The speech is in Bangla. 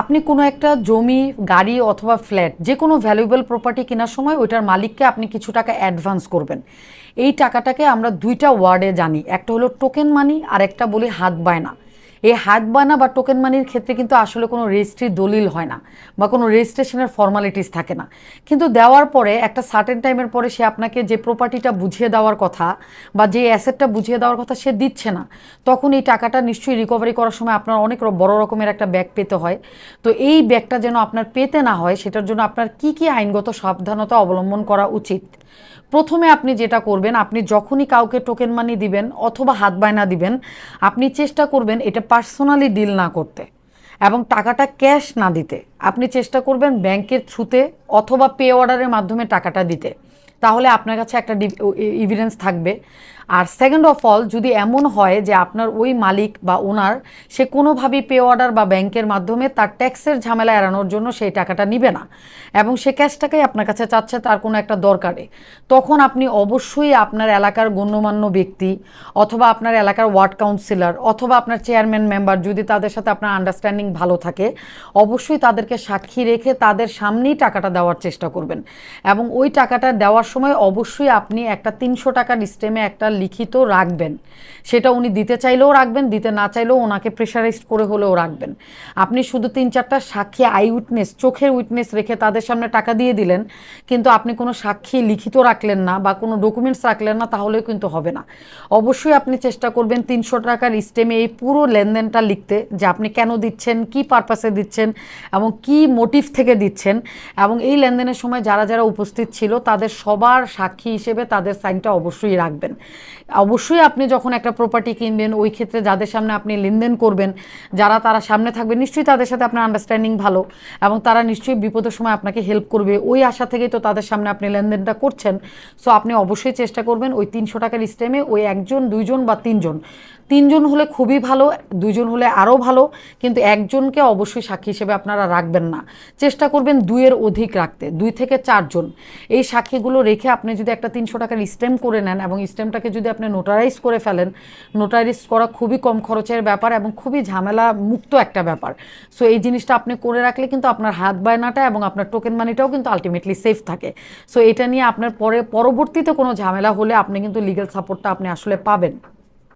আপনি কোনো একটা জমি, গাড়ি অথবা ফ্ল্যাট যে কোনো ভ্যালুয়েবল প্রপার্টি কেনার সময় ওইটার মালিককে আপনি কিছু টাকা অ্যাডভান্স করবেন। এই টাকাটাকে আমরা দুইটা ওয়ার্ডে জানি, একটা হলো টোকেন মানি আর একটা বলি হাত বায়না। এই হাত বানা বা টোকেন মানির ক্ষেত্রে কিন্তু আসলে কোনো রেজিস্ট্রির দলিল হয় না বা কোনো রেজিস্ট্রেশনের ফর্মালিটিস থাকে না। কিন্তু দেওয়ার পরে একটা সার্টেন টাইমের পরে সে আপনাকে যে প্রপার্টিটা বুঝিয়ে দেওয়ার কথা বা যে অ্যাসেটটা বুঝিয়ে দেওয়ার কথা সে দিচ্ছে না, তখন এই টাকাটা নিশ্চয়ই রিকভারি করার সময় আপনার অনেক বড় রকমের একটা ব্যাগ পেতে হয়। তো এই ব্যাগটা যেন আপনার পেতে না হয়, সেটার জন্য আপনার কি কি আইনগত সাবধানতা অবলম্বন করা উচিত? প্রথমে আপনি যেটা করবেন, আপনি যখনই কাউকে টোকেন মানি দিবেন অথবা হাত বায়না দিবেন, আপনি চেষ্টা করবেন এটা পার্সোনালি ডিল না করতে এবং টাকাটা ক্যাশ না দিতে। আপনি চেষ্টা করবেন ব্যাংকের থ্রুতে অথবা পে অর্ডারের মাধ্যমে টাকাটা দিতে। তাহলে আপনার কাছে একটা ইভিডেন্স থাকবে। আর সেকেন্ড অফ অল যদি এমন হয় যে আপনার ওই মালিক বা ওনার, সে কোনোভাবেই পে অর্ডার বা ব্যাংকের মাধ্যমে তার ট্যাক্সের ঝামেলা এড়ানোর জন্য সেই টাকাটা নিবে না। এবং সে ক্যাশটাকেই আপনার কাছে চাচ্ছে, তার কোনো একটা দরকারে। তখন আপনি অবশ্যই আপনার এলাকার গণ্যমান্য ব্যক্তি অথবা আপনার এলাকার ওয়ার্ড কাউন্সিলর অথবা আপনার চেয়ারম্যান মেম্বার যদি তাদের সাথে আপনার আন্ডারস্ট্যান্ডিং ভালো থাকে, অবশ্যই তাদেরকে সাক্ষী রেখে তাদের সামনেই টাকাটা দেওয়ার চেষ্টা করবেন। এবং ওই টাকাটা দেওয়ার সময় অবশ্যই আপনি একটা তিনশো টাকার স্টেমে একটা লিখিত রাখবেন। সেটা উনি দিতে চাইলেও রাখবেন, দিতে না চাইলেও ওনাকে প্রেশারাইজড করে হলেও রাখবেন। আপনি শুধু তিন চারটা সাক্ষী, আই উইটনেস, চোখের উইটনেস রেখে তাদের সামনে টাকা দিয়ে দিলেন, কিন্তু আপনি কোনো সাক্ষী লিখিত রাখলেন না বা কোনো ডকুমেন্টস রাখলেন না, তাহলেও কিন্তু হবে না। অবশ্যই আপনি চেষ্টা করবেন তিনশো টাকার স্টেমে এই পুরো লেনদেনটা লিখতে, যে আপনি কেন দিচ্ছেন, কি পারপাসে দিচ্ছেন এবং কি মোটিভ থেকে দিচ্ছেন? এবং এই লেনদেনের সময় যারা যারা উপস্থিত ছিল, তাদের সবার সাক্ষী হিসেবে তাদের সাইনটা অবশ্যই রাখবেন। অবশ্যই আপনি যখন একটা প্রপার্টি কিনবেন, ওই ক্ষেত্রে যাদের সামনে আপনি লেনদেন করবেন, যারা তারা সামনে থাকবে, নিশ্চয়ই তাদের সাথে আপনার আন্ডারস্ট্যান্ডিং ভালো এবং তারা নিশ্চয়ই বিপদের সময় আপনাকে হেল্প করবে। ওই আশা থেকেই তো তাদের সামনে আপনি লেনদেনটা করছেন। সো আপনি অবশ্যই চেষ্টা করবেন ওই তিনশো টাকার স্টেমে ওই একজন, দুইজন বা তিনজন তিনজন হলে খুবই ভালো, দুইজন হলে আরও ভালো, কিন্তু একজনকে অবশ্যই সাক্ষী হিসেবে আপনারা রাখবেন না। চেষ্টা করবেন দুইয়ের অধিক রাখতে, দুই থেকে চারজন। এই সাক্ষীগুলো রেখে আপনি যদি একটা তিনশো টাকার স্টেম করে নেন এবং স্টেমটাকে যদি আপনি নোটারাইজ করে ফেলেন নোটারাইজ করা খুবই কম খরচের ব্যাপার এবং খুবই ঝামেলা মুক্ত একটা ব্যাপার। সো এই জিনিসটা আপনি করে রাখলে কিন্তু আপনার হাত বায়নাটা এবং আপনার টোকেন মানিটাও কিন্তু আলটিমেটলি সেফ থাকে। সো এটা নিয়ে আপনার পরে, পরবর্তীতে কোনো ঝামেলা হলে আপনি কিন্তু লিগ্যাল সাপোর্টটা আপনি আসলে পাবেন।